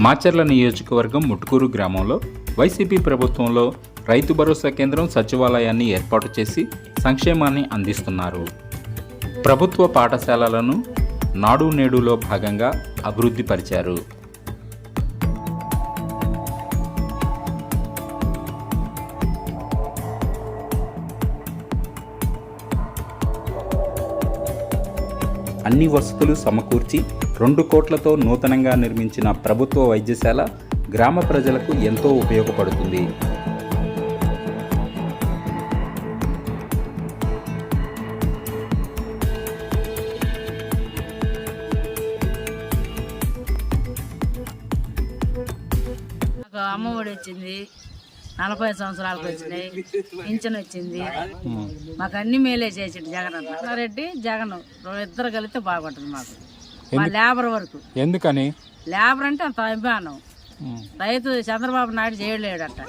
మాచర్ల నియోజకవర్గం ముట్టుకూరు గ్రామంలో వైసీపీ ప్రభుత్వంలో రైతు భరోసా కేంద్రం సచివాలయాన్ని ఏర్పాటు చేసి సంక్షేమాన్ని అందిస్తున్నారు. ప్రభుత్వ పాఠశాలలను నాడు నేడులో భాగంగా అభివృద్ధి పరిచారు. అన్ని వసతులు సమకూర్చి రెండు కోట్లతో నూతనంగా నిర్మించిన ప్రభుత్వ వైద్యశాల గ్రామ ప్రజలకు ఎంతో ఉపయోగపడుతుంది. నలభై సంవత్సరాలకు వచ్చినాయి పింఛన్ వచ్చింది. మాకు అన్ని మేలే చేసిండు జగన్ రెడ్డి జగన్ ఇద్దరు కలిస్తే బాగుంటుంది మాకు. మా లేబర్ వరకు. ఎందుకని? లేబర్ అంటే అంత అభిమానం. రైతు చంద్రబాబు నాయుడు చేయలేడట.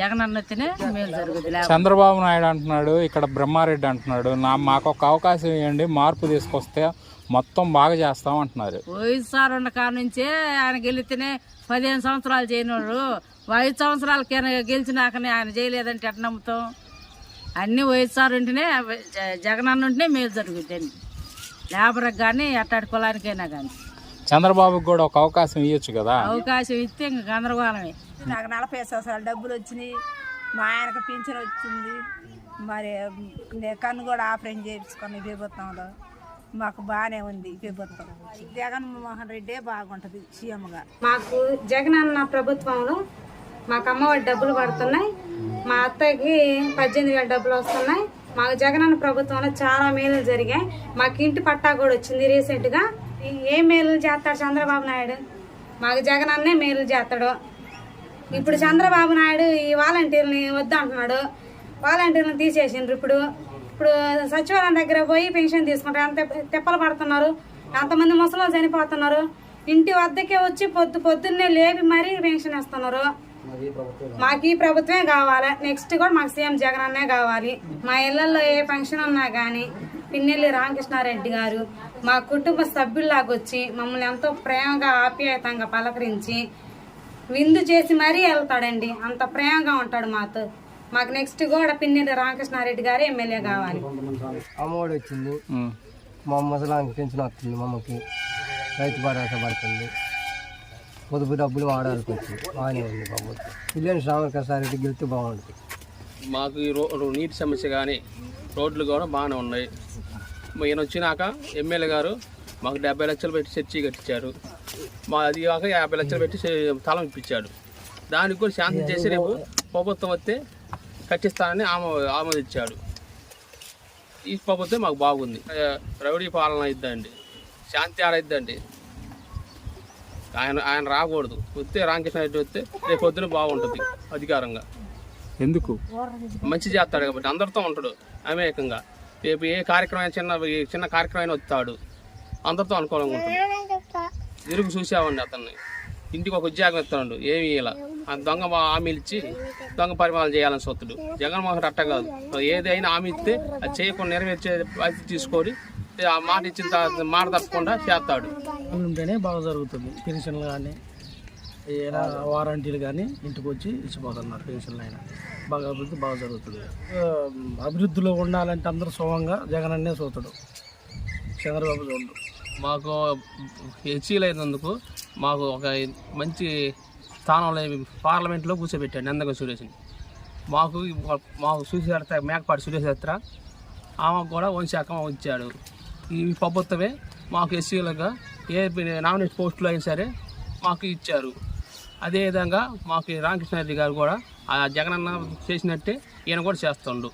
జగన్ అన్నతేనే మేలు జరుగుతుంది చంద్రబాబు నాయుడు అంటున్నాడు ఇక్కడ బ్రహ్మారెడ్డి అంటున్నాడు నా మాకు ఒక అవకాశం ఇవ్వండి మార్పు తీసుకొస్తే మొత్తం బాగా చేస్తాం అంటున్నారు. వైఎస్ఆర్ ఉన్న కాడ నుంచే ఆయన గెలిస్తేనే పదిహేను సంవత్సరాలు చేయనోడు. ఐదు సంవత్సరాలకైనా గెలిచినాకనే ఆయన చేయలేదంటే ఎట్లా నమ్ముతాం? అన్నీ వైఎస్ఆర్ ఉంటేనే జ- జగన్ అన్న ఉంటేనే మేలు జరుగుతుంది లేబర్కి కానీ ఎట్టాడి కులానికైనా కానీ చంద్రబాబుకి కూడా ఒక అవకాశం ఇవ్వచ్చు కదా? అవకాశం ఇస్తే ఇంక గందరగోళమే. నాకు నలభై సంవత్సరాలు డబ్బులు వచ్చినాయి. మా ఆయనకు పింఛన్ వచ్చింది. మరి నేను కన్ను కూడా ఆపరేషన్ చేయించుకుని ప్రభుత్వంలో మాకు బాగానే ఉంది ప్రభుత్వం జగన్మోహన్ రెడ్డే బాగుంటుంది సీఎంగా. మాకు జగన్ అన్న ప్రభుత్వంలో మాకు అమ్మఒడి డబ్బులు పడుతున్నాయి. మా అత్తకి పద్దెనిమిది వేల డబ్బులు వస్తున్నాయి. మాకు జగన్ అన్న ప్రభుత్వంలో చాలా మేలు జరిగాయి. మాకు ఇంటి పట్టా కూడా వచ్చింది రీసెంట్గా ఏ మేలు చేస్తాడు చంద్రబాబు నాయుడు? మాకు జగన్ అన్నే మేలు చేస్తాడు. ఇప్పుడు చంద్రబాబు నాయుడు ఈ వాలంటీర్ని వద్దంటున్నాడు. వాలంటీర్ని తీసేసిండ్రు ఇప్పుడు. ఇప్పుడు సచివాలయం దగ్గర పోయి పెన్షన్ తీసుకుంటారు. అంత తిప్పలు పడుతున్నారు. ఎంతమంది ముసలు చనిపోతున్నారు. ఇంటి వద్దకే వచ్చి పొద్దు పొద్దున్నే లేపి మరీ పెన్షన్ ఇస్తున్నారు. మాకు ఈ ప్రభుత్వమే కావాలి. నెక్స్ట్ కూడా మాకు సీఎం జగన్ అన్నే కావాలి. మా ఇళ్ళలో ఏ ఫంక్షన్ ఉన్నా కానీ పిన్నెల్లి రామకృష్ణారెడ్డి గారు మా కుటుంబ సభ్యుల్లాగా వచ్చి మమ్మల్ని ఎంతో ప్రేమగా ఆప్యాయతంగా పలకరించి విందు చేసి మరీ వెళ్తాడండి. అంత ప్రేమగా ఉంటాడు మాతో. మాకు నెక్స్ట్ కూడా పిన్నెల్లి రామకృష్ణారెడ్డి గారు ఎమ్మెల్యే కావాలి. అమ్మఒడి వచ్చింది. మా ముసలానికి పెన్షన్ వస్తుంది మా అమ్మకి. రైతు భరోసా పడుతుంది. పొదుపు డబ్బులు వాడాల్సి వచ్చింది. బాగానే ఉంది ప్రభుత్వం పిల్లని శ్రావణ రెడ్డి గెలిస్తే బాగుంటుంది. మాకు ఈ నీటి సమస్య కానీ రోడ్లు కూడా బాగానే ఉన్నాయి. ఈయన వచ్చినాక ఎమ్మెల్యే గారు మాకు డెబ్బై లక్షలు పెట్టి చర్చి కట్టించారు. మా అది కాక యాభై లక్షలు పెట్టి తలం ఇప్పించాడు. దానికి కూడా శాంతి చేసి రేపు ప్రభుత్వం వస్తే కట్టిస్తానని ఆమో ఆమోదించాడు. ఈ ప్రభుత్వం మాకు బాగుంది. రౌడీ పాలన ఇద్దండి శాంతి ఆడైద్దండి ఆయన ఆయన రాకూడదు. వస్తే రామకృష్ణ రెడ్డి వస్తే రేపు పొద్దున బాగుంటుంది అధికారంగా. ఎందుకు? మంచి చేస్తాడు కాబట్టి అందరితో ఉంటాడు అమేకంగా. రేపు ఏ కార్యక్రమం అయినా చిన్న చిన్న కార్యక్రమం అయినా వస్తాడు. అందరితో అనుకూలంగా ఉంటాడు తిరుగు చూసామండి అతన్ని. ఇంటికి ఒక ఉద్యోగం ఇస్తాడు ఏమి ఇలా. దొంగ హామీలు ఇచ్చి దొంగ పరిపాలన చేయాలని సొత్తుడు. జగన్మోహన్ అట్ట కాదు. ఏదైనా హామీ ఇస్తే అది చేయకుండా నెరవేర్చే బాధ్యత తీసుకొని ఆ మాట ఇచ్చిన తర్వాత మాట తప్పకుండా చేస్తాడు. ఉంటేనే బాగా జరుగుతుంది. పెన్షన్లు కానీ ఏదైనా వారంటీలు కానీ ఇంటికి వచ్చి ఇచ్చిపోతున్నారు పెన్షన్లు అయినా. బాగా అభివృద్ధి బాగా జరుగుతుంది. అభివృద్ధిలో ఉండాలంటే అందరూ సుఖంగా జగన్ అన్నే చూస్తాడు చంద్రబాబు చూడు మాకు హెచ్ఈలు అయినందుకు మాకు ఒక మంచి స్థానంలో పార్లమెంట్లో కూర్చోబెట్టాడు నందగం సురేష్ని. మాకు మాకు సురేష్ మేకపాటి సురేష్ యాత్ర ఆమెకు కూడా వంశాఖ వచ్చాడు ఈ ప్రభుత్వమే మాకు ఎస్సీలుగా ఏ నామినేట్ పోస్టులు అయినా సరే మాకు ఇచ్చారు. అదేవిధంగా మాకు రామకృష్ణారెడ్డి గారు కూడా ఆ జగనన్న చేసినట్టే ఈయన కూడా చేస్తుండు.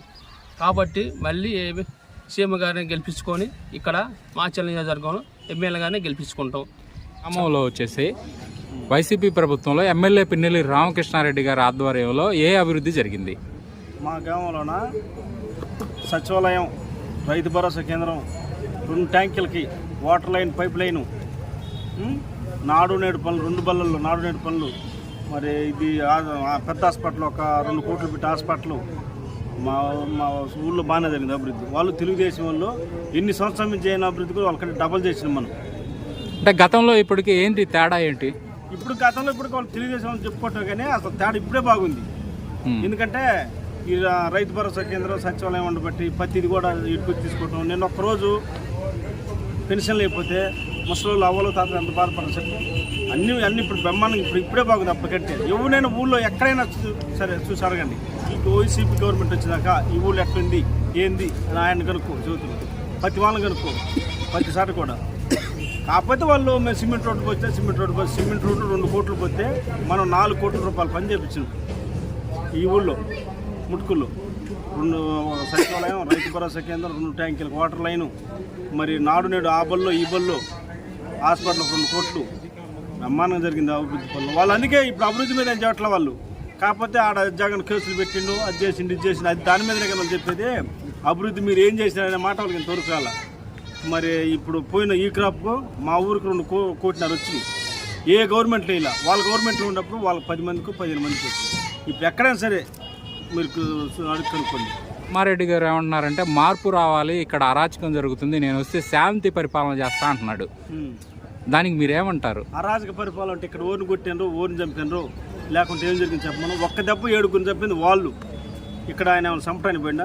కాబట్టి మళ్ళీ ఏ- సీఎం గారిని గెలిపించుకొని ఇక్కడ మాచల్ నియోజకవర్గంలో ఎమ్మెల్యే గారిని గెలిపించుకుంటాం. గ్రామంలో వచ్చేసి వైసీపీ ప్రభుత్వంలో ఎమ్మెల్యే పిన్నెల్లి రామకృష్ణారెడ్డి గారి ఆధ్వర్యంలో ఏ అభివృద్ధి జరిగింది? మా గ్రామంలోన సచివాలయం రైతు భరోసా కేంద్రం రెండు ట్యాంకులకి water line pipe line Nadu Nedu పనులు రెండు బల్లల్లో నాడు నేడు పనులు. మరి ఇది పెద్ద హాస్పిటల్ ఒక రెండు కోట్లు పెట్టి హాస్పిటల్. మా మా ఊళ్ళో బాగానే జరిగింది అభివృద్ధి. వాళ్ళు తెలుగుదేశం వాళ్ళు ఎన్ని సంవత్సరాల నుంచి అయిన అభివృద్ధి కూడా వాళ్ళకంటే డబల్ చేసినాం మనం. అంటే గతంలో ఇప్పటికి ఏంటి తేడా ఏంటి? ఇప్పుడు గతంలో ఇప్పుడు వాళ్ళు తెలుగుదేశం అని చెప్పుకోవటం కానీ అసలు తేడా ఇప్పుడే బాగుంది. ఎందుకంటే ఈ రైతు భరోసా కేంద్రం సచివాలయం ఉండబట్టి ప్రతిది కూడా ఇటుకొచ్చి తీసుకోవటం. నేను ఒక్కరోజు పెన్షన్లు అయిపోతే ముసలు అవ్వలు తాత ఎంత బాధపడరు చెప్పు? అన్ని అన్ని ఇప్పుడు బ్రహ్మాండం ఇప్పుడు ఇప్పుడే బాగుంది అప్పటికంటే. ఎవరైనా ఊళ్ళో ఎక్కడైనా సరే చూసి అడగండి. ఇప్పుడు ఓసీపీ గవర్నమెంట్ వచ్చినాక ఈ ఊళ్ళో ఎట్లుంది ఏంది అని ఆయన కనుక్కో చదువుతుంది ప్రతి వాళ్ళని కనుక్కో ప్రతిసారి కూడా. కాకపోతే వాళ్ళు మేము సిమెంట్ రోడ్డుకి వస్తే సిమెంట్ రోడ్డుకి వస్తే సిమెంట్ రోడ్డు రెండు కోట్లు పోతే మనం నాలుగు కోట్ల రూపాయలు పని చేయించినాం ఈ ఊళ్ళో ముట్కుల్లో. రెండు సచివాలయం రైతు భరోసా కేంద్రం రెండు ట్యాంకీలకు వాటర్ లైను. మరి నాడు నేడు ఆ బల్లో ఈ బల్లో హాస్పిటల్ రెండు కోట్లు. బ్రహ్మాండంగా జరిగింది అభివృద్ధి పనులు. వాళ్ళు అందుకే ఇప్పుడు అభివృద్ధి మీద ఏం చేయట్లే వాళ్ళు. కాకపోతే ఆడ జగన్ కేసులు పెట్టిండు అది చేసిండు ఇది చేసిండు అది దాని మీదనే కదా చెప్పేది. అభివృద్ధి మీరు ఏం చేసినారనే మాట వాళ్ళకి ఇంతవరకు మరి ఇప్పుడు పోయిన ఈ క్రాప్కు మా ఊరికి రెండు కో కోటిన్నర వచ్చింది ఏ గవర్నమెంట్లో ఇలా వాళ్ళ గవర్నమెంట్లో ఉన్నప్పుడు వాళ్ళ పది మందికి పదిహేను మందికి వచ్చింది. ఇప్పుడు ఎక్కడైనా సరే మీరు కనుక్కోండి మారెడ్డి గారు ఏమంటున్నారంటే మార్పు రావాలి ఇక్కడ అరాచకం జరుగుతుంది నేను వస్తే శాంతి పరిపాలన చేస్తా అంటున్నాడు. దానికి మీరేమంటారు? అరాజక పరిపాలన అంటే ఇక్కడ ఓరిని కొట్టినరు ఓరిని చంపినరు లేకుంటే ఏం జరిగింది చెప్పమను. ఒక్క దెబ్బ ఏడుగురిని చెప్పింది వాళ్ళు. ఇక్కడ ఆయన ఏమైనా చంపడానికి పోయినా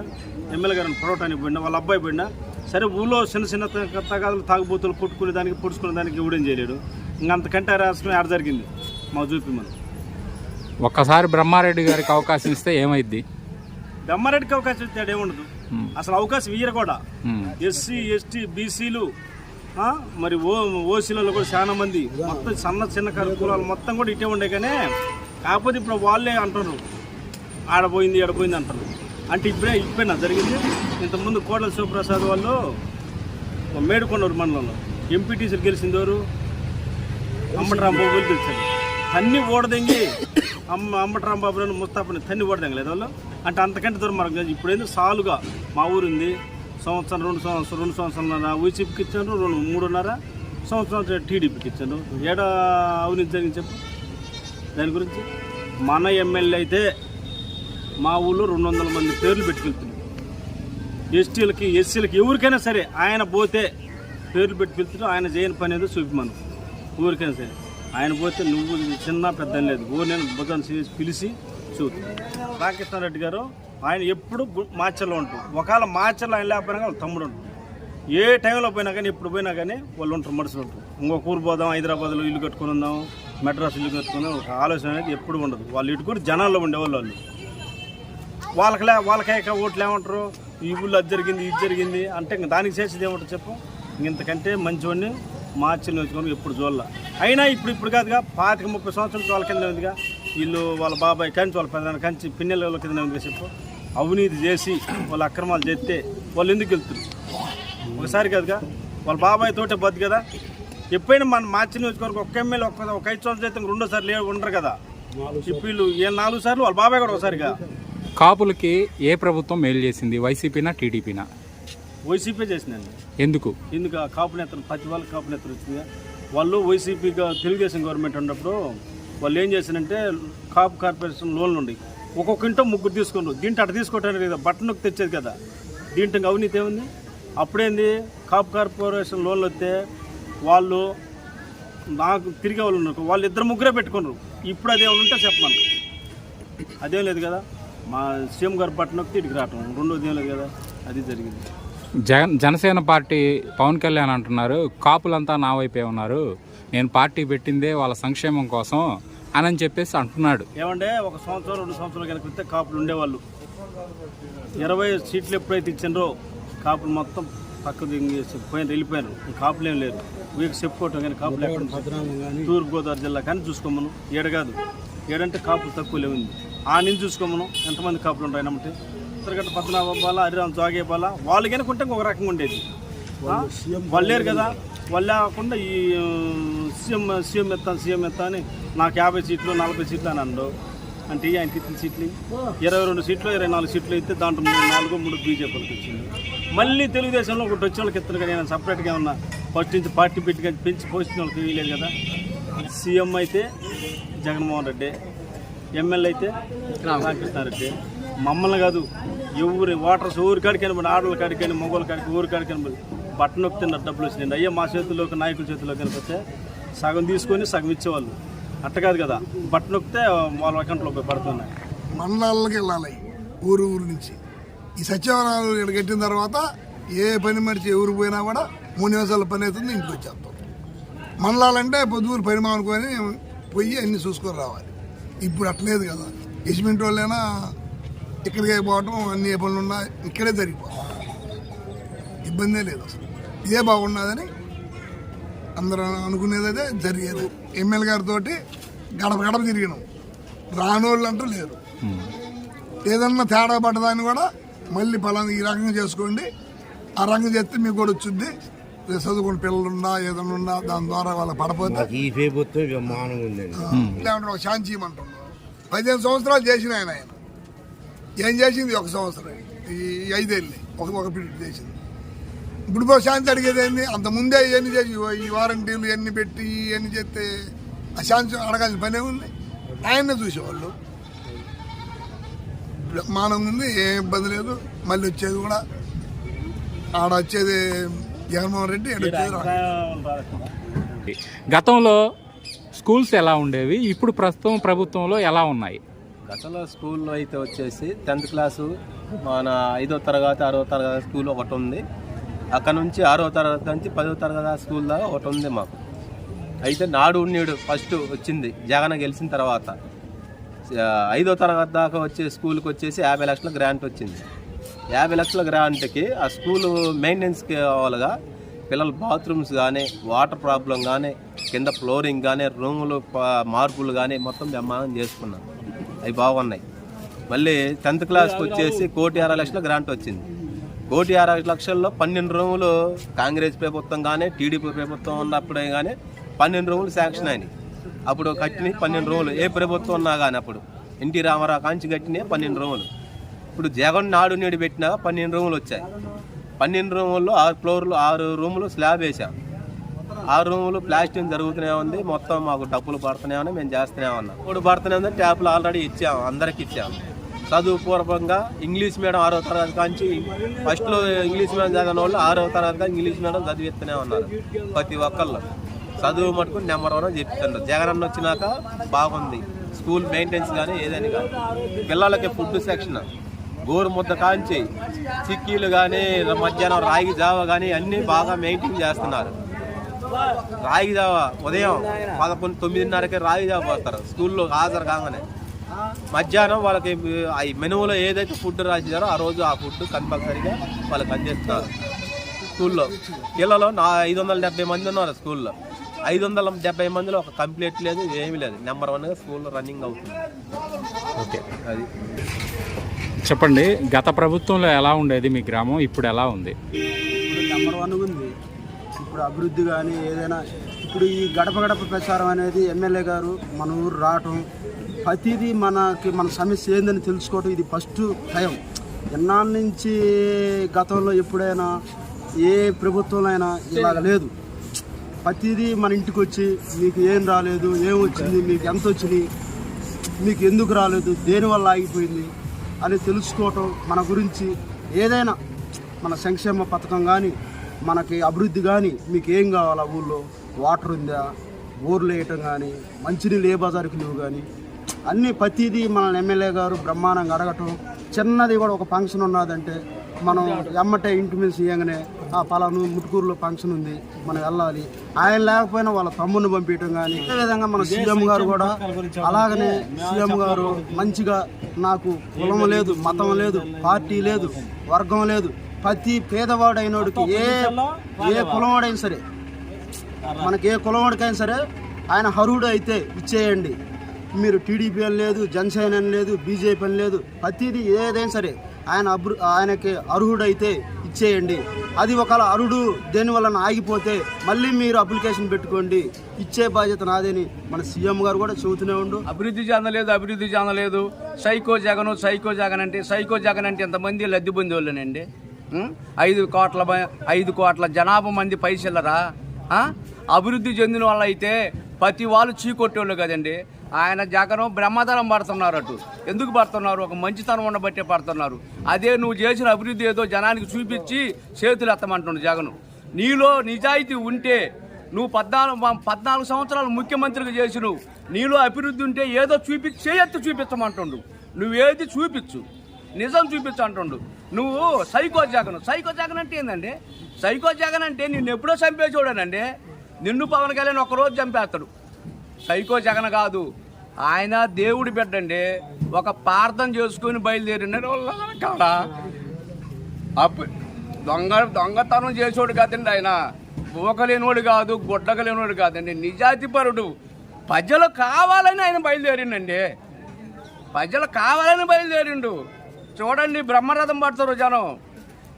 ఎమ్మెల్యే గారిని పొడవటానికి పోయినా వాళ్ళ అబ్బాయి పోయినా సరే ఊళ్ళో చిన్న చిన్న తగాదులు తాగుబోతులు కొట్టుకునే దానికి పొడుచుకునే దానికి ఇవ్వడం చేయలేడు. ఇంక అంతకంటే రాష్ట్రం ఆడ జరిగింది. మా చూపి మనం. ఒక్కసారి బ్రహ్మారెడ్డి గారికి అవకాశం ఇస్తే ఏమైద్ది? దమ్మారెడ్డికి అవకాశం ఇచ్చాడు ఏముండదు. అసలు అవకాశం ఇయ్యరు కూడా. ఎస్సీ ఎస్టీ బీసీలు మరి ఓ ఓసీలలో కూడా చాలా మంది మొత్తం సన్న చిన్న కులాలు మొత్తం కూడా ఇటే ఉండే కానీ కాకపోతే ఇప్పుడు వాళ్ళే అంటారు ఆడపోయింది ఆడపోయింది అంటారు అంటే ఇప్పుడే ఇప్పుడేనా జరిగింది? ఇంతకుముందు కోడల శివప్రసాద్ వాళ్ళు మేడుకొండూరు మండలంలో ఎంపీటీసీలు గెలిచిందోరు అమ్మటి రాంబాబు గెలిచారు. తన్ని ఓడదెంగి అమ్మ అమ్మటి రాంబాబు ముస్తాఫని తన్ని ఓడదెంగలేదు వాళ్ళు. అంటే అంతకంటే దూరం మనకు ఇప్పుడేందో ఇప్పుడు ఏంది? సాలుగా మా ఊరుంది. సంవత్సరం రెండు సంవత్సరం రెండు సంవత్సరాల వైసీపీకి ఇచ్చాను రెండు మూడున్నర సంవత్సరం టీడీపీకి ఇచ్చారు ఏడా అవినీతి జరిగింది చెప్పు? దాని గురించి? మన ఎమ్మెల్యే అయితే మా ఊళ్ళో రెండు వందల మంది పేర్లు పెట్టుకెళ్తున్నాయి ఎస్టీలకి ఎస్సీలకి ఎవరికైనా సరే ఆయన పోతే పేర్లు పెట్టి ఆయన చేయని పని ఏదో చూపిమను. ఊరికైనా సరే. ఆయన పోతే నువ్వు చిన్న పెద్ద లేదు. ఊరు నేను బుధన్ చేసి పిలిచి చూద్దాం రామకృష్ణారెడ్డి గారు ఆయన ఎప్పుడు మార్చల్లో మాచర్లో ఉంటారు ఒకవేళ మాచర్లో ఆయన లేకపోయినా వాళ్ళ తమ్ముడు ఉంటారు ఏ టైంలో పోయినా కానీ ఎప్పుడు పోయినా కానీ వాళ్ళు ఉంటారు మనుషులు ఉంటారు. ఇంకొక ఊరు పోదాం హైదరాబాద్లో ఇల్లు కట్టుకుని ఉందాం మెడ్రాస్ ఇల్లు కట్టుకుందాం ఒక ఆలోచన అనేది ఎప్పుడు ఉండదు. వాళ్ళు ఇటు కూడా జనాల్లో ఉండేవాళ్ళు వాళ్ళు. వాళ్ళకి లే వాళ్ళకే ఓట్లు ఏమంటారు? ఈ ఊళ్ళో అది జరిగింది ఇది జరిగింది అంటే ఇంక దానికి చేసేది ఏమంటారు చెప్పు? ఇంతకంటే మంచివాడిని మార్చి నేర్చుకొని ఎప్పుడు చూడాల. అయినా ఇప్పుడు ఇప్పుడు కాదుగా పాతిక ముప్పై సంవత్సరాల వాళ్ళ కింద ఉందిగా. వీళ్ళు వాళ్ళ బాబాయ్ కంచి వాళ్ళ పెద్ద కంచి పిన్నెల వాళ్ళ కింద ఉందిగా చెప్పు. అవినీతి చేసి వాళ్ళ అక్రమాలు చేస్తే వాళ్ళు ఎందుకు వెళ్తారు ఒకసారి కాదుగా వాళ్ళ బాబాయ్ తోటే బద్దు కదా. ఎప్పుడైనా మన మార్చి నియోజకవర్గం ఒక్క ఎమ్మెల్యే ఒక్క ఒక ఐదు సంవత్సరాలు అయితే రెండోసారి లేవు ఉండరు కదా. ఇప్పుడు వీళ్ళు ఏ నాలుగు సార్లు వాళ్ళ బాబాయ్ కూడా ఒకసారిగా. కాపులకి ఏ ప్రభుత్వం మేలు చేసింది? వైసీపీనా టీడీపీనా? వైసీపీ చేసిందండి. ఎందుకు? ఎందుకు? ఆ కాపు నేతలు ప్రతి వాళ్ళకి కాపు నేతలు వచ్చింది వాళ్ళు వైసీపీగా తెలుగుదేశం గవర్నమెంట్ ఉన్నప్పుడు వాళ్ళు ఏం చేశారంటే కాపు కార్పొరేషన్ లోన్లు ఉండి ఒక్కొక్క ఇంట్లో ముగ్గురు తీసుకున్నారు. దీంట్లో అటు తీసుకోవటానికి కదా బట్టన్ తెచ్చేది కదా. దీంట్లో అవినీతి ఏముంది? అప్పుడేంది? కాపు కార్పొరేషన్ లోన్లు వస్తే వాళ్ళు నాకు తిరిగే వాళ్ళు ఉన్నారు. వాళ్ళు ఇద్దరు ముగ్గురే పెట్టుకున్నారు. ఇప్పుడు అదే ఉంటే చెప్పమను. అదేం లేదు కదా. మా సీఎం గారు నొక్కి ఇటుకు రావటం రెండోది ఏం లేదు కదా అది జరిగింది. జగన్ జనసేన పార్టీ పవన్ కళ్యాణ్ అంటున్నారు కాపులంతా నా వైపే ఉన్నారు నేను పార్టీ పెట్టిందే వాళ్ళ సంక్షేమం కోసం అని చెప్పేసి అంటున్నాడు. ఏమంటే ఒక సంవత్సరం రెండు సంవత్సరాల కనుక వస్తే కాపులు ఉండేవాళ్ళు. ఇరవై సీట్లు ఎప్పుడైతే ఇచ్చిండ్రో కాపులు మొత్తం పక్క దింగేసి పోయిన వెళ్ళిపోయారు కాపులు ఏం లేరు వీరికి చెప్పుకోవటం కానీ కాపులు ఎక్కడ? తూర్పుగోదావరి జిల్లా కానీ చూసుకోమను. ఏడ కాదు. ఏడంటే కాపులు తక్కువ లేవుంది ఆ నుంచి చూసుకోమను. ఎంతమంది కాపులు ఉంటాయి నమ్మటి ఇతరగట్ట పద్మనాభ బాల హరిరామ్ జోగే బాల వాళ్ళు కనుక ఉంటే ఇంకొక రకంగా ఉండేది. ఆ? వాళ్ళు లేరు కదా. వాళ్ళు లేకుండా ఈ సీఎం సీఎం ఎత్తాను సీఎం ఎత్తా అని నాకు యాభై సీట్లు నలభై సీట్లు అని అన్నాడు. అంటే ఆయనకి ఇచ్చిన సీట్లు ఇరవై రెండు సీట్లు ఇరవై నాలుగు సీట్లు అయితే దాంట్లో మూడు నాలుగు మూడు బీజేపీకి వచ్చింది మళ్ళీ తెలుగుదేశంలో ఒకటి వచ్చిన వాళ్ళకి ఇస్తారు కానీ సపరేట్గా ఏమన్నా ఫస్ట్ నుంచి పార్టీ పెట్టి పెంచి పోసిన వాళ్ళకి వేయలేదు కదా. సీఎం అయితే జగన్మోహన్ రెడ్డి. ఎమ్మెల్యే అయితే రామకృష్ణారెడ్డి. మమ్మల్ని కాదు ఎవరి వాటర్స్ ఊరి కాడికైనా ఆడల కాడికైనా మగవాళ్ళ కాడికి ఊరి కాడికి బట్టన్ నొక్కితే డబ్బులు వచ్చినాయి. అయ్యే మా చేతుల్లోకి నాయకుల చేతుల్లోకి కనిపిస్తే సగం తీసుకొని సగం ఇచ్చేవాళ్ళు. అట్ట కాదు కదా బట్టను నొక్కితే వాళ్ళ అకౌంట్లోకి పడుతున్నాయి. మండలాలకి వెళ్ళాలి ఊరు ఊరు నుంచి. ఈ సచివాలయాలు ఇక్కడ కట్టిన తర్వాత ఏ పని మనిషి ఎవరు పోయినా కూడా మూడు నిమిషాల పని అవుతుంది ఇంటికి వచ్చేస్తాం. మండలాలంటే పొద్దుగురు పని మానుకొని పోయి అన్ని చూసుకొని రావాలి. ఇప్పుడు అట్లేదు కదా. ఎస్మెంట్ వాళ్ళైనా ఇక్కడికి పోవటం అన్ని ఏ పనులు ఉన్నా ఇక్కడే జరిగిపోవడం ఇబ్బందే లేదు అసలు. ఇదే బాగున్నదని అందరూ అనుకునేది అదే జరిగేది. ఎమ్మెల్యే గారితో గడప గడప తిరిగినాం. రానోళ్ళు అంటూ లేరు. ఏదన్నా తేడా పడ్డదాన్ని కూడా మళ్ళీ పలానా ఈ రకంగా చేసుకోండి ఆ రకంగా చేస్తే మీకు కూడా వచ్చింది చదువుకున్న పిల్లలున్నా ఏదన్నా ఉన్నా దాని ద్వారా వాళ్ళకి పడపోతే ఈ ప్రభుత్వం ఉందండి. లేకుంటే ఒక శాంతి చేయమంటున్నాం పదిహేను సంవత్సరాలు చేసిన ఆయన ఆయన. ఏం చేసింది? ఒక సంవత్సరం. ఈ ఐదేళ్ళు. ఒక ఒక పీరియడ్ చేసింది. ఇప్పుడు పో శాంతి అడిగేది ఏంది? అంత ముందే ఇవన్నీ చేసి ఈ వారంటీలు ఇవన్నీ పెట్టి ఇవన్నీ చేస్తే ఆ శాంతి అడగాల్సిన పనే ఉంది. ఆయన్నే చూసేవాళ్ళు. బ్రహ్మాండంగా ఉంది ఏ ఇబ్బంది లేదు. మళ్ళీ వచ్చేది కూడా ఆడ వచ్చేది జగన్మోహన్ రెడ్డి గతంలో స్కూల్స్ ఎలా ఉండేవి? ఇప్పుడు ప్రస్తుతం ప్రభుత్వంలో ఎలా ఉన్నాయి? గతంలో స్కూల్లో అయితే వచ్చేసి టెన్త్ క్లాసు మన ఐదో తరగతి ఆరో తరగతి స్కూల్ ఒకటి ఉంది. అక్కడ నుంచి ఆరో తరగతి నుంచి పదో తరగతి స్కూల్ దాకా ఒకటి ఉంది మాకు. అయితే నాడు ఉన్నీడు ఫస్ట్ వచ్చింది. జగన్ గెలిచిన తర్వాత ఐదో తరగతి దాకా వచ్చే స్కూల్కి వచ్చేసి యాభై లక్షల గ్రాంట్ వచ్చింది. యాభై లక్షల గ్రాంట్కి ఆ స్కూల్ మెయింటెనెన్స్కి కావాలిగా పిల్లల బాత్రూమ్స్ కానీ వాటర్ ప్రాబ్లం కానీ కింద ఫ్లోరింగ్ కానీ రూములు మార్పులు కానీ మొత్తం నిర్మాణం చేసుకున్నాం. అవి బాగున్నాయి. మళ్ళీ టెన్త్ క్లాస్కి వచ్చేసి కోటి అరవై లక్షల గ్రాంట్ వచ్చింది. కోటి అరవై లక్షల్లో పన్నెండు రూములు కాంగ్రెస్ ప్రభుత్వం కానీ టీడీపీ ప్రభుత్వం ఉన్నప్పుడే కానీ పన్నెండు రూములు శాంక్షన్ అయినాయి. అప్పుడు కట్టినవి పన్నెండు రూములు. ఏ ప్రభుత్వం ఉన్నా కానీ అప్పుడు. ఎన్టీ రామారావు కాంచి కట్టినవి పన్నెండు రూములు. ఇప్పుడు జగన్ నాడు నేడు పెట్టినా పన్నెండు రూములు వచ్చాయి. పన్నెండు రూముల్లో ఆరు ఫ్లోర్లు ఆరు రూములు స్లాబ్ వేసాం ఆరు రూములు ప్లాస్టింగ్ జరుగుతూనే ఉంది. మొత్తం మాకు డబ్బులు పడుతూనే ఉన్నాయి. మేము చేస్తూనే ఉన్నాం. ఇప్పుడు పడుతూనే ఉంది. ట్యాప్లు ఆల్రెడీ ఇచ్చాం. అందరికి ఇచ్చాం. చదువు పూర్వకంగా ఇంగ్లీష్ మీడియం ఆరో తరగతి కాంచి ఫస్ట్లో ఇంగ్లీష్ మీడియం చదివిన వాళ్ళు ఆరో తరగతి ఇంగ్లీష్ మీడియం చదివిస్తూనే ఉన్నారు ప్రతి ఒక్కళ్ళు. చదువు మటుకు నెంబర్ వన్ చెప్తున్నారు జగన్ అన్న వచ్చినాక బాగుంది. స్కూల్ మెయింటెనెన్స్ కానీ ఏదైనా కానీ పిల్లలకి ఫుడ్ సెక్షన్ గోరు ముద్ద కాంచి చిక్కీలు కానీ మధ్యాహ్నం రాగి జావ కానీ అన్నీ బాగా మెయింటైన్ చేస్తున్నారు. రాగి జావ ఉదయం పదకొండు తొమ్మిదిన్నరకే రాగి జావ పోస్తారు. స్కూల్లో హాజరు కాగానే. మధ్యాహ్నం వాళ్ళకి ఆ మెనువులో ఏదైతే ఫుడ్ రాసినారో ఆ రోజు ఆ ఫుడ్ కంపల్సరీగా వాళ్ళకి అందిస్తున్నారు స్కూల్లో. పిల్లలు నా ఐదు వందల డెబ్బై మంది ఉన్నారు స్కూల్లో. ఐదు వందల డెబ్బై మందిలో ఒక కంప్లీట్ లేదు ఏమీ లేదు. నెంబర్ వన్గా స్కూల్లో రన్నింగ్ అవుతుంది. ఓకే. అది. చెప్పండి గత ప్రభుత్వంలో ఎలా ఉండేది మీ గ్రామం? ఇప్పుడు ఎలా ఉంది? ఇప్పుడు నెంబర్ వన్ ఉంది. ఇప్పుడు అభివృద్ధి కానీ ఏదైనా ఇప్పుడు ఈ గడప గడప ప్రచారం అనేది ఎమ్మెల్యే గారు మన ఊరు రావటం ప్రతిదీ మనకి మన సమస్య ఏందని తెలుసుకోవటం ఇది ఫస్ట్ టైం. ఎన్నాళ్ళ నుంచి గతంలో ఎప్పుడైనా ఏ ప్రభుత్వంలో అయినా ఇలాగ లేదు. ప్రతిదీ మన ఇంటికి వచ్చి మీకు ఏం రాలేదు ఏం వచ్చింది మీకు ఎంత వచ్చింది మీకు ఎందుకు రాలేదు దేనివల్ల ఆగిపోయింది అని తెలుసుకోవటం మన గురించి ఏదైనా మన సంక్షేమ పథకం కానీ మనకి అభివృద్ధి కానీ మీకు ఏం కావాలా ఊళ్ళో? వాటర్ ఉందా? బోర్లు వేయటం కానీ మంచినీళ్ళు ఏ బజారుకి లేవు కానీ అన్నీ ప్రతిదీ మన ఎమ్మెల్యే గారు బ్రహ్మాండంగా అడగటం. చిన్నది కూడా ఒక ఫంక్షన్ ఉన్నదంటే మనం ఎమ్మటే ఇంటి మీద సీయంగానే పలాను ముట్టుకూరులో ఫంక్షన్ ఉంది మనం వెళ్ళాలి. ఆయన లేకపోయినా వాళ్ళ తమ్ముడిని పంపించడం కానీ అదేవిధంగా మన సీఎం గారు కూడా అలాగనే సీఎం గారు మంచిగా నాకు కులం లేదు మతం లేదు పార్టీ లేదు వర్గం లేదు. ప్రతి పేదవాడైనోడికి ఏ ఏ కులవాడైనా సరే మనకి ఏ కులవాడికైనా సరే ఆయన హరుడు అయితే ఇచ్చేయండి. మీరు టీడీపీ అని లేదు జనసేన అని లేదు బీజేపీ అని లేదు ప్రతిదీ ఏదైనా సరే ఆయన అభృ ఆయనకి అర్హుడైతే ఇచ్చేయండి అది ఒకవేళ అరుడు దేని వలన ఆగిపోతే మళ్ళీ మీరు అప్లికేషన్ పెట్టుకోండి. ఇచ్చే బాధ్యత నాదేని. మన సీఎం గారు కూడా చెబుతూనే ఉండు. అభివృద్ధి చెందలేదు అభివృద్ధి చెందలేదు. సైకో జగన్ సైకో జగన్ అంటే సైకో జగన్ అంటే ఎంతమంది లబ్ధి పొందే వాళ్ళనండి ఐదు కోట్ల ఐదు కోట్ల జనాభా మంది పైసలరా? అభివృద్ధి చెందిన వాళ్ళు అయితే ప్రతి వాళ్ళు చీకొట్టేవాళ్ళు కదండి. ఆయన జగనం బ్రహ్మతనం పడుతున్నారు అటు. ఎందుకు పడుతున్నారు? ఒక మంచితనం ఉండబట్టే పడుతున్నారు. అదే నువ్వు చేసిన అభివృద్ధి ఏదో జనానికి చూపించి చేతులు ఎత్తమంటుండు జగన్. నీలో నిజాయితీ ఉంటే నువ్వు పద్నాలుగు పద్నాలుగు సంవత్సరాలు ముఖ్యమంత్రిగా చేసి నువ్వు నీలో అభివృద్ధి ఉంటే ఏదో చూపి చేయెత్తు చూపించమంటుండు నువ్వేది చూపించు. నిజం చూపించు అంటుండు నువ్వు సైకో జగన్. సైకో జగన్ అంటే ఏంటండి సైకో జగన్ అంటే నిన్ను ఎప్పుడో చంపేచూడనండి నిన్ను పవన్ కళ్యాణ్ ఒకరోజు చంపేస్తాడు. సైకో జగన్ కాదు. ఆయన దేవుడి బిడ్డండి. ఒక ప్రార్థన చేసుకుని బయలుదేరినాడు కాడ అప్పు దొంగ దొంగతనం చేసేవాడు కాదండి ఆయన. ఊకలేనివాడు కాదు గుడ్డకలేనివాడు కాదండి. నిజాతిపరుడు ప్రజలు కావాలని ఆయన బయలుదేరిండండి. ప్రజలు కావాలని బయలుదేరిండు. చూడండి బ్రహ్మరథం పడతారు జనం.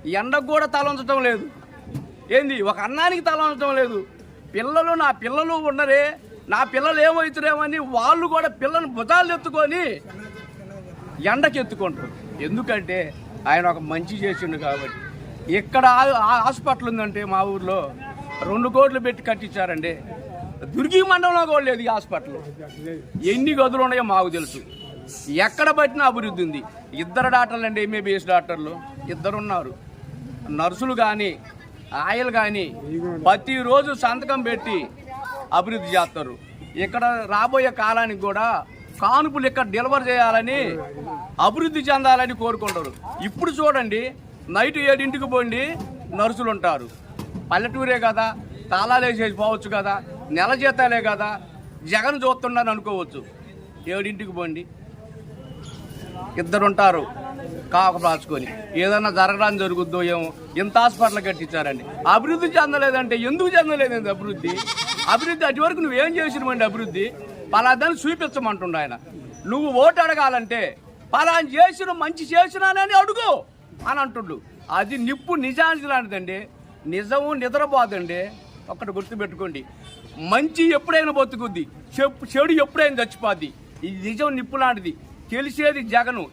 ఎండకు కూడా తల ఉంచడం లేదు. ఏంది? ఒక అన్నానికి తల ఉంచడం లేదు. పిల్లలు నా పిల్లలు ఉన్నరే. నా పిల్లలు ఏమవుతున్నామని వాళ్ళు కూడా పిల్లలు భుజాలు ఎత్తుకొని ఎండకి ఎత్తుకుంటారు ఎందుకంటే ఆయన ఒక మంచి చేసిండు కాబట్టి. ఇక్కడ ఆ- హాస్పిటల్ ఉందంటే మా ఊర్లో రెండు కోట్లు పెట్టి కట్టించారండి. దుర్గి మండలంలో కూడా లేదు ఈ హాస్పిటల్. ఎన్ని గదులు ఉన్నాయో మాకు తెలుసు. ఎక్కడ పట్టినా అభివృద్ధి ఉంది. ఇద్దరు డాక్టర్లు అండి ఎంబీబీఎస్ డాక్టర్లు. ఇద్దరు ఉన్నారు. నర్సులు కానీ ఆయలు కానీ ప్రతిరోజు సంతకం పెట్టి అభివృద్ధి చేస్తారు. ఇక్కడ రాబోయే కాలానికి కూడా కానుపులు ఇక్కడ డెలివర్ చేయాలని అభివృద్ధి చెందాలని కోరుకుంటారు. ఇప్పుడు చూడండి నైట్ ఏడింటికి పోండి నర్సులు ఉంటారు. పల్లెటూరే కదా తాళాలు వేసేసి పోవచ్చు కదా నెల జీతాలే కదా జగన్ చూస్తున్నాను అనుకోవచ్చు. ఏడింటికి పోండి. ఇద్దరుంటారు కాక రాచుకొని ఏదన్నా జరగడానికి జరుగుద్దో ఏమో ఇంత హాస్పిటల్ కట్టించారండి. అభివృద్ధి చెందలేదంటే ఎందుకు చెందలేదండి అభివృద్ధి? అభివృద్ధి అటు వరకు నువ్వేం చేసినవండి అభివృద్ధి? పలాదాన్ని చూపించమంటుండ ఆయన. నువ్వు ఓటు అడగాలంటే పలాని చేసిన మంచి చేసినానని అడుగు అని అంటుండు. అది నిప్పు నిజానికి లాంటిదండి. నిజము నిద్రపోదండి. ఒక్కటి గుర్తుపెట్టుకోండి. మంచి ఎప్పుడైనా బతుకుద్ది. చెప్పు చెడు ఎప్పుడైనా చచ్చిపోద్ది. ఇది నిజం నిప్పు లాంటిది. తెలిసేది జగను.